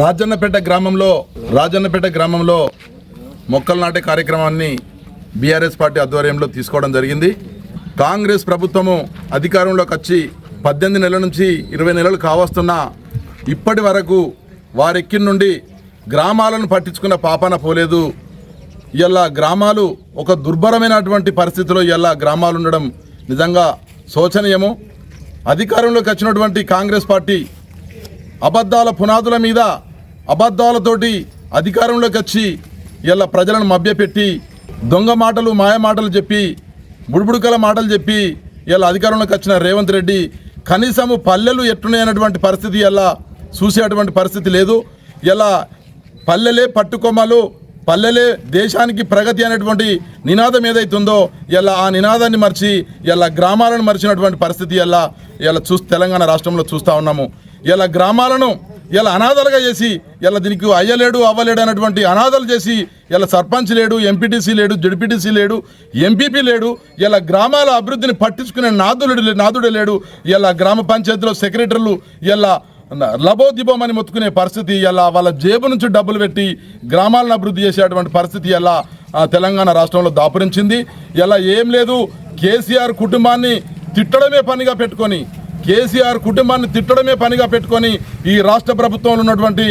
రాజన్నపేట గ్రామంలో రాజన్నపేట గ్రామంలో మొక్కలు నాటే కార్యక్రమాన్ని బీఆర్ఎస్ పార్టీ ఆధ్వర్యంలో తీసుకోవడం జరిగింది. కాంగ్రెస్ ప్రభుత్వము అధికారంలోకి వచ్చి పద్దెనిమిది నెలల నుంచి ఇరవై నెలలు కావస్తున్నా ఇప్పటి వరకు వారెక్కి నుండి గ్రామాలను పట్టించుకున్న పాపాన పోలేదు. ఇలా గ్రామాలు ఒక దుర్భరమైనటువంటి పరిస్థితిలో ఇలా గ్రామాలు ఉండడం నిజంగా శోచనీయము. అధికారంలోకి వచ్చినటువంటి కాంగ్రెస్ పార్టీ అబద్ధాల పునాదుల మీద అబద్ధాలతోటి అధికారంలోకి వచ్చి ఇలా ప్రజలను మభ్యపెట్టి దొంగ మాటలు మాయ మాటలు చెప్పి బుడుబుడుకల మాటలు చెప్పి ఇలా అధికారంలోకి వచ్చిన రేవంత్ రెడ్డి కనీసము పల్లెలు ఎట్టున్నాయన్నటువంటి పరిస్థితి ఇలా చూసేటువంటి పరిస్థితి లేదు. ఇలా పల్లెలే పట్టుకొమ్మలు పల్లెలే దేశానికి ప్రగతి అనేటువంటి నినాదం ఏదైతుందో ఇలా ఆ నినాదాన్ని మర్చి ఇలా గ్రామాలను మర్చినటువంటి పరిస్థితి ఇలా ఇలా చూ తెలంగాణ రాష్ట్రంలో చూస్తూ ఉన్నాము. ఇలా గ్రామాలను ఇలా అనాథలుగా చేసి ఇలా దీనికి అయ్యలేడు అవ్వలేడు అనేటువంటి అనాథలు చేసి ఇలా సర్పంచ్ లేడు ఎంపీటీసీ లేడు జడ్పీటీసీ లేడు ఎంపీపీ లేడు ఇలా గ్రామాల అభివృద్ధిని పట్టించుకునే నాదుడు నాదుడే లేడు ఇలా గ్రామ పంచాయతీలో సెక్రటరీలు ఇలా లబోదిబోమని మొత్తుకునే పరిస్థితి ఇలా వాళ్ళ జేబు నుంచి డబ్బులు పెట్టి గ్రామాలను అభివృద్ధి చేసేటువంటి పరిస్థితి ఇలా తెలంగాణ రాష్ట్రంలో దాపురించింది. ఇలా ఏం లేదు కేసీఆర్ కుటుంబాన్ని తిట్టడమే పనిగా పెట్టుకొని కేసీఆర్ కుటుంబాన్ని తిట్టడమే పనిగా పెట్టుకొని ఈ రాష్ట్ర ప్రభుత్వంలో ఉన్నటువంటి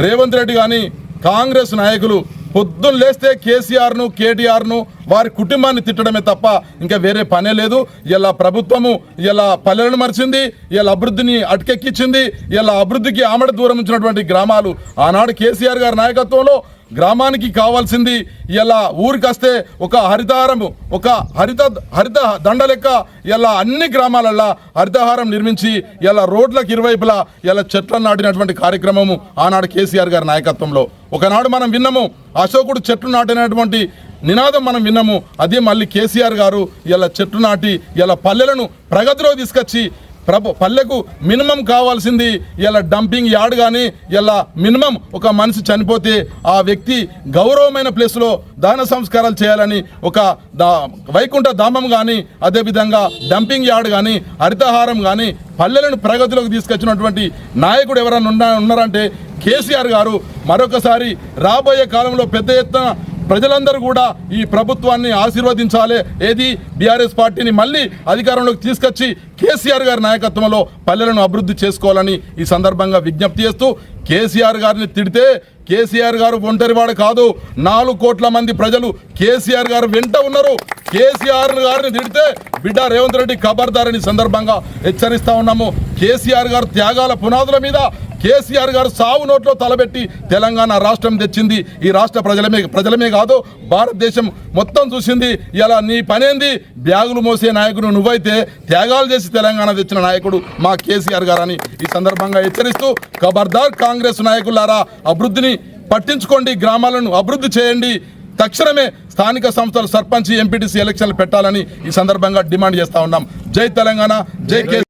రేవంత్ రెడ్డి కానీ కాంగ్రెస్ నాయకులు పొద్దున్న లేస్తే కేసీఆర్ను కేటీఆర్ను వారి కుటుంబాన్ని తిట్టడమే తప్ప ఇంకా వేరే పనే లేదు. ఇలా ప్రభుత్వము ఇలా పల్లెలను మరిచింది ఇలా అభివృద్ధిని అటకెక్కించింది ఇలా అభివృద్ధికి ఆమడ దూరం ఉంచినటువంటి గ్రామాలు ఆనాడు కేసీఆర్ గారి నాయకత్వంలో గ్రామానికి కావాల్సింది ఇలా ఊరికొస్తే ఒక హరితహారము ఒక హరిత హరిత దండ లెక్క ఇలా అన్ని గ్రామాలల్లో హరితహారం నిర్మించి ఇలా రోడ్లకు ఇరువైపులా ఇలా చెట్లను నాటినటువంటి కార్యక్రమము ఆనాడు కేసీఆర్ గారి నాయకత్వంలో. ఒకనాడు మనం విన్నాము అశోకుడు చెట్లు నాటినటువంటి నినాదం మనం విన్నాము అదే మళ్ళీ కేసీఆర్ గారు ఇలా చెట్లు నాటి ఇలా పల్లెలను ప్రగతిలో తీసుకొచ్చి ప్రభు పల్లెకు మినిమం కావాల్సింది ఇలా డంపింగ్ యార్డ్ కానీ ఇలా మినిమం ఒక మనిషి చనిపోతే ఆ వ్యక్తి గౌరవమైన ప్లేస్లో దాన సంస్కారాలు చేయాలని ఒక దా వైకుంఠ ధామం కానీ అదేవిధంగా డంపింగ్ యార్డ్ కానీ హరితహారం కానీ పల్లెలను ప్రగతిలోకి తీసుకొచ్చినటువంటి నాయకుడు ఎవరైనా ఉన్నా ఉన్నారంటే కేసీఆర్ గారు మరొకసారి రాబోయే కాలంలో పెద్ద ఎత్తున ప్రజలందరూ కూడా ఈ ప్రభుత్వాన్ని ఆశీర్వదించాలి. ఏది? బీఆర్ఎస్ పార్టీని మళ్ళీ అధికారంలోకి తీసుకొచ్చి కేసీఆర్ గారి నాయకత్వంలో పల్లెలను అభివృద్ధి చేసుకోవాలని ఈ సందర్భంగా విజ్ఞప్తి చేస్తూ కేసీఆర్ గారిని తిడితే కేసీఆర్ గారు ఒంటరివాడు కాదు. నాలుగు కోట్ల మంది ప్రజలు కేసీఆర్ గారు వెంట ఉన్నారు. కేసీఆర్ గారిని తిడితే బిడ్డ రేవంత్ రెడ్డి ఖబర్దారని సందర్భంగా హెచ్చరిస్తా ఉన్నాము. కేసీఆర్ గారు త్యాగాల పునాదుల మీద కేసీఆర్ గారు సావు నోట్లో తలబెట్టి తెలంగాణ రాష్ట్రం తెచ్చింది. ఈ రాష్ట్ర ప్రజలమే ప్రజలమే కాదు భారతదేశం మొత్తం చూసింది. ఇలా నీ పనేంది? బ్యాగులు మోసే నాయకుడు నువ్వైతే త్యాగాలు చేసి తెలంగాణ తెచ్చిన నాయకుడు మా కేసీఆర్ గారని ఈ సందర్భంగా హెచ్చరిస్తూ ఖబర్దార్ కాంగ్రెస్ నాయకులారా అభివృద్ధిని పట్టించుకోండి. గ్రామాలను అభివృద్ధి చేయండి. తక్షణమే స్థానిక సంస్థలు సర్పంచ్ ఎంపీటీసీ ఎలక్షన్లు పెట్టాలని ఈ సందర్భంగా డిమాండ్ చేస్తా ఉన్నాం. జై తెలంగాణ జై కే